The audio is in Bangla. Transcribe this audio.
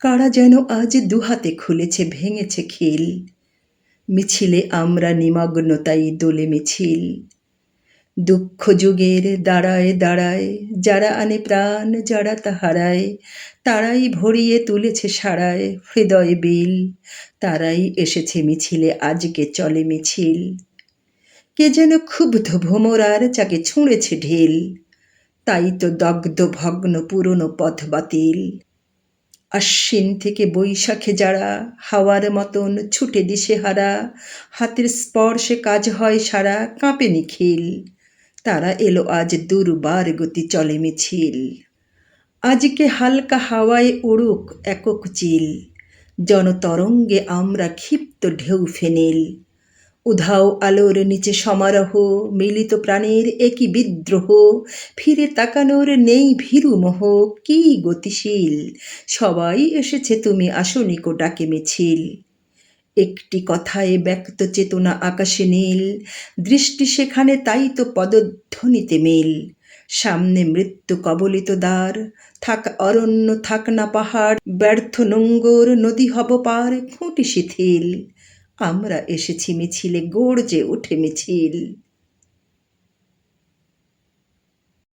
কারা যেন আজ দুহাতে খুলেছে, ভেঙেছে খিল। মিছিলে আমরা নিমগ্ন তাই দোলে মিছিল। দুঃখ যুগের দাঁড়ায় দাঁড়ায় যারা আনে প্রাণ, যারা তা হারায় তারাই ভরিয়ে তুলেছে সারায় হৃদয় বিল। তারাই এসেছে মিছিলে, আজকে চলে মিছিল। কে যেন ক্ষুব্ধ ভোমরার যাকে ছুঁড়েছে ঢিল। তাই তো দগ্ধ ভগ্ন পুরনো পথ বাতিল। আশ্বিন থেকে বৈশাখে যারা হাওয়ার মতন ছুটে দিশে হারা, হাতের স্পর্শে কাজ হয় সারা কাঁপে নিখিল। তারা এলো আজ দুর্বার গতি চলে মিছিল। আজকে হালকা হাওয়ায় উড়ুক একক চিল, জনতরঙ্গে আমরা ক্ষিপ্ত ঢেউ ফেনিল। উধাও আলোর নিচে সমারোহ, মিলিত প্রাণের একই বিদ্রোহ, ফিরে তাকানোর নেই ভীরু মোহ, কি গতিশীল? সবাই এসেছে তুমি আসনিক ডাকে মিছিল। একটি কথায় ব্যক্ত চেতনা আকাশে নীল, দৃষ্টি সেখানে তাই তো পদধ্বনিতে মিল। সামনে মৃত্যু কবলিত দ্বার, থাক অরণ্য, থাক না পাহাড়, ব্যর্থ নোঙ্গর নদী হব পার, খুঁটি শিথিল। আমরা এসেছি মিছিলে গর্জে ওঠে মিছিল।